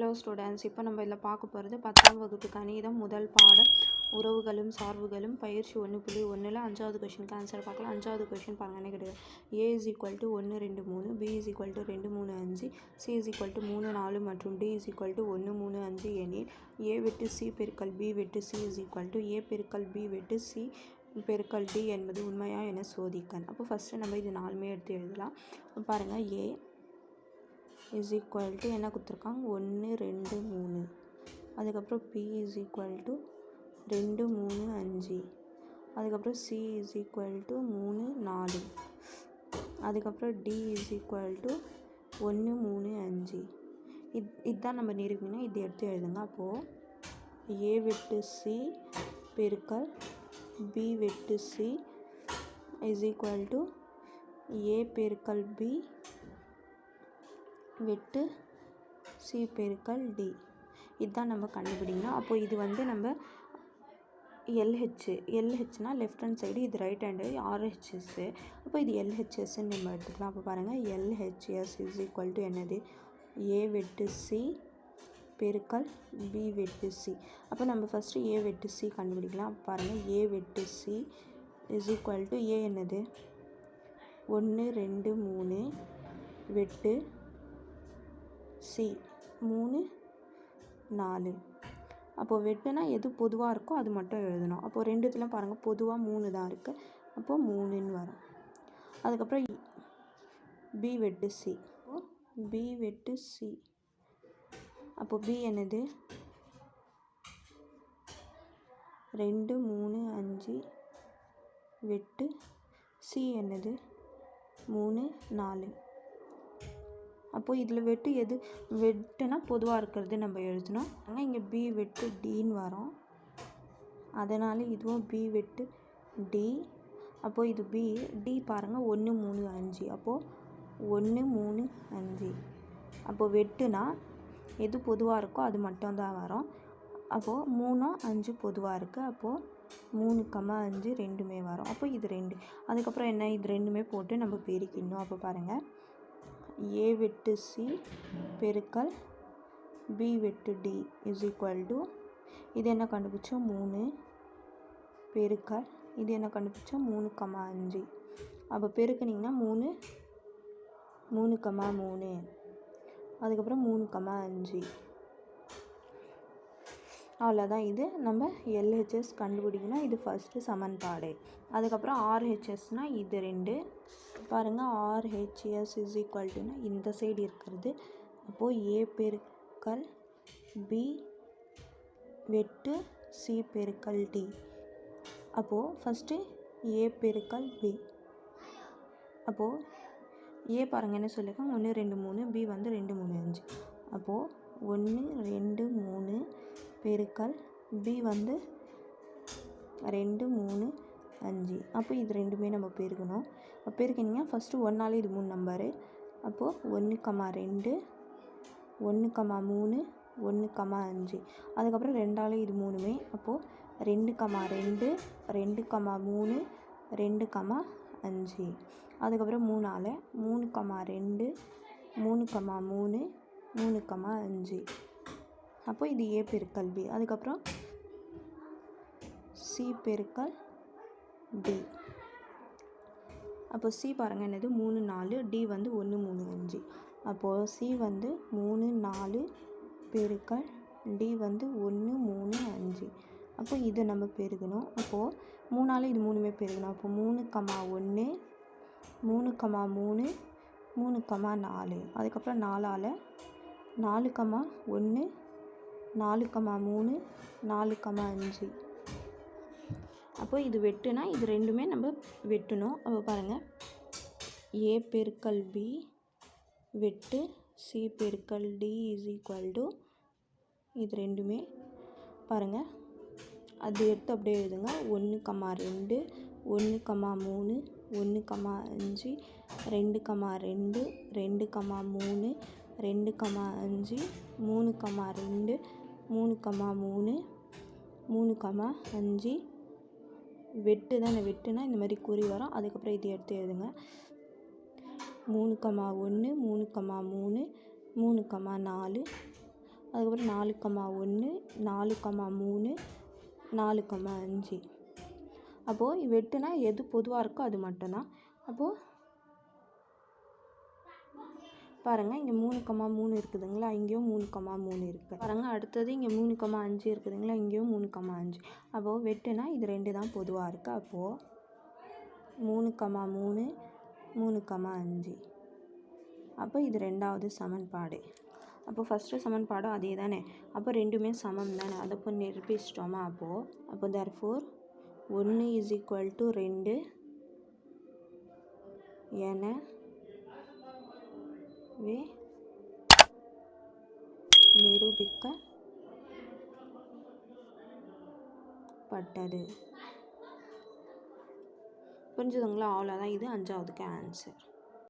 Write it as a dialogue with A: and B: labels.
A: Hello students இப்போ நம்ம இதில் பார்க்க போகிறது பத்தாம் வகுப்பு கணிதம் முதல் பாடம். உறவுகளும் சார்புகளும் பயிற்சி ஒன்று புள்ளி ஒன்றில் அஞ்சாவது கொஷினுக்கு ஆன்சர் பார்க்கலாம். அஞ்சாவது கொஷின் பாருங்கன்னு கிடையாது ஏ இஸ் ஈக்குவல் டு ஒன்று ரெண்டு மூணு பி இஸ் ஈக்குவல் டு ரெண்டு மூணு அஞ்சு சி இஸ் ஈக்குவல் டு மூணு நாலு மற்றும் டி இஸ் ஈக்குவல் டு ஒன்று மூணு அஞ்சு எனில் ஏ வெட்டு சி பெருக்கல் பி வெட்டு C is equal to A பெருக்கல் பி வெட்டு சி பெருக்கல் டி என்பது உண்மையா என சோதிக்கன் அப்போ ஃபஸ்ட்டு நம்ம இது நாலுமே எடுத்து எழுதலாம். பாருங்கள் ஏ இஸ் ஈக்குவல் டு என்ன கொடுத்துருக்காங்க? ஒன்று ரெண்டு மூணு. அதுக்கப்புறம் பி இஸ் ஈக்குவல் டு ரெண்டு மூணு அஞ்சு. அதுக்கப்புறம் சி இஸ் ஈக்குவல் டு மூணு நாலு. அதுக்கப்புறம் டி இஸ் ஈக்குவல் டு ஒன்று மூணு அஞ்சு. இது இதுதான் நம்ம நிரூபிக்கணும். இது எடுத்து எழுதுங்க. அப்போது ஏ வெட்டு சி பெருக்கல் பி வெட்டு C is equal to A பெருக்கல் பி வெட்டு சி பெருக்கல் டி. இதுதான் நம்ம கண்டுபிடிக்கணும். அப்போ இது வந்து நம்ம எல்ஹெச் எல்ஹெச்னா லெஃப்ட் ஹேண்ட் சைடு இது ரைட் ஹேண்டு ஆர்ஹெச்எஸ்ஸு அப்போ இது எல்ஹெச்எஸ்ன்னு நம்ம எடுத்துக்கலாம். அப்போ பாருங்கள் எல்ஹெச்எஸ் இஸ் ஈக்குவல் டு என்னது? ஏ வெட்டு சி பெருக்கல் பி வெட்டு சி அப்போ நம்ம ஃபஸ்ட்டு ஏ வெட்டு சி கண்டுபிடிக்கலாம். அப்போ பாருங்கள் ஏ வெட்டு C is equal to A என்னது? ஒன்று ரெண்டு மூணு வெட்டு சி மூணு நாலு. அப்போது வெட்டுனா எது பொதுவாக இருக்கோ அது மட்டும் எழுதணும். அப்போது ரெண்டுத்துலாம் பாருங்கள் பொதுவாக மூணு தான் இருக்குது அப்போது மூணுன்னு வரும். அதுக்கப்புறம் பி வெட்டு சி. பி வெட்டு சி. அப்போது பி என்னது? ரெண்டு மூணு அஞ்சு வெட்டு. சி என்னது? மூணு நாலு. அப்போது இதில் வெட்டு எது? வெட்டுனா பொதுவாக இருக்கிறது நம்ம எழுதணும். ஆனால் இங்கே பி வெட்டு டின்னு வரும் அதனால் இதுவும் பி வெட்டு டி அப்போது இது பி டி பாருங்கள் ஒன்று மூணு அஞ்சு. அப்போது ஒன்று மூணு அஞ்சு. அப்போது வெட்டுனா எது பொதுவாக இருக்கோ அது மட்டும்தான் வரும். அப்போது மூணும் அஞ்சு பொதுவாக இருக்குது அப்போது மூணு கம்மா அஞ்சு ரெண்டுமே வரும். அப்போ இது ரெண்டு. அதுக்கப்புறம் என்ன? இது ரெண்டுமே போட்டு நம்ம பெருக்கிடணும். அப்போ பாருங்கள் ஏ வெட்டு சி பெருக்கல் பி வெட்டு டி இஸ் ஈக்குவல் டு இது என்ன கண்டுபிடிச்சோம்? மூணு பெருக்கல் இது என்ன கண்டுபிடிச்சோம்? மூணு கம்மா அஞ்சு. அப்போ பெருக்குனிங்கன்னா மூணு மூணு கமா மூணு. அதுக்கப்புறம் மூணு கம்மா அஞ்சு. அவ்வளோதான் இது நம்ம எல்ஹெச்எஸ் கண்டுபிடிக்கணும். இது ஃபஸ்ட்டு சமன்பாடு. அதுக்கப்புறம் ஆர்ஹெச்எஸ்னால் இது ரெண்டு. பாருங்கள் ஆர்ஹெச்எஸ் இஸ் ஈக்குவல் டுனா இந்த சைடு இருக்கிறது. அப்போது ஏ பெருக்கல் பி வெட்டு சி பெருக்கல் டி அப்போது ஃபஸ்ட்டு ஏ பெருக்கல் பி அப்போது ஏ பாருங்கள் என்ன சொல்லியிருக்கோம் ஒன்று ரெண்டு மூணு பி வந்து ரெண்டு மூணு அஞ்சு. அப்போது ஒன்று ரெண்டு மூணு பெருக்கல் பி வந்து ரெண்டு மூணு அஞ்சு. அப்போ இது ரெண்டுமே நம்ம பெருக்கணும். பெருக்கினீங்கன்னா ஃபஸ்ட்டு ஒன்றால் இது மூணு நம்பரு. அப்போது ஒன்று கம்மா ரெண்டு ஒன்று கம்மா மூணு ஒன்று கம்மா அஞ்சு. அதுக்கப்புறம் ரெண்டால் இது மூணுமே. அப்போது ரெண்டு கம்மா ரெண்டு ரெண்டு கம்மா மூணு ரெண்டு கம்மா அஞ்சு. அதுக்கப்புறம் மூணால் மூணு கம்மா ரெண்டு மூணு கம்மா மூணு மூணு கம்மா அஞ்சு. அப்போது இது ஏ பெருக்கல் பி அதுக்கப்புறம் சி பெருக்கல் டி அப்போ சி பாருங்கள் என்னது? மூணு நாலு. டி வந்து ஒன்று மூணு அஞ்சு. அப்போது சி வந்து மூணு நாலு பெருக்கல் டி வந்து ஒன்று மூணு அஞ்சு. அப்போ இதை நம்ம பெருகணும் அப்போது மூணால் இது மூணுமே பெருகணும் அப்போ மூணு கம்மா ஒன்று மூணு கமா மூணு மூணு கமா நாலு. அதுக்கப்புறம் நாலால் நாலு கம்மா ஒன்று நாலு கம்மா மூணு நாலு கமா அஞ்சு. அப்போ இது வெட்டுனா இது ரெண்டுமே நம்ம வெட்டணும். அப்போ பாருங்கள் ஏ பெருக்கல் பி வெட்டு சி பெருக்கல் டி இஸ் ஈக்குவல் டு இது ரெண்டுமே. பாருங்கள் அது எடுத்து அப்படியே எழுதுங்க. ஒன்று கம்மா ரெண்டு ஒன்று கம்மா மூணு ஒன்று கம்மா அஞ்சு ரெண்டு கம்மா ரெண்டு ரெண்டு கம்மா மூணு ரெண்டு கம்மா அஞ்சு மூணு கம்மா ரெண்டு மூணு கம்மா மூணு மூணு கம்மா அஞ்சு வெட்டு தான் இந்த வெட்டுனா இந்த மாதிரி குறி வரும். அதுக்கப்புறம் இது எடுத்து எழுதுங்க. மூணு கம்மா ஒன்று மூணு கம்மா மூணு மூணு கம்மா நாலு. அதுக்கப்புறம் நாலு கம்மா ஒன்று நாலு கமா மூணு நாலு கமா அஞ்சு. அப்போது வெட்டுனா எது பொதுவாக இருக்கோ அது மட்டும்தான். அப்போது பாருங்கள் இங்கே மூணு கமா மூணு இருக்குதுங்களா? இங்கேயும் மூணு கமா மூணு இருக்குது பாருங்கள் அடுத்தது இங்கே மூணு கமா அஞ்சு இருக்குதுங்களா? இங்கேயும் மூணு கமா அஞ்சு. அப்போது வெட்டுனா இது ரெண்டு தான் பொதுவாக இருக்குது அப்போது மூணு கமா மூணு மூணு கமா அஞ்சு. அப்போ இது ரெண்டாவது சமன்பாடு. அப்போ ஃபஸ்ட்டு சமன்பாடும் அதே தானே அப்போ ரெண்டுமே சமம் தானே? அதை இப்போ நிரூபிச்சிட்டோமா அப்போது அப்போ தர் ஃபோர் ஒன்று இஸ் ஈக்குவல் டு ரெண்டு வே நிரூபிக்கப்பட்டது புரிஞ்சுதுங்களா? அவ்வளோதான் இது அஞ்சாவதுக்கு ஆன்சர்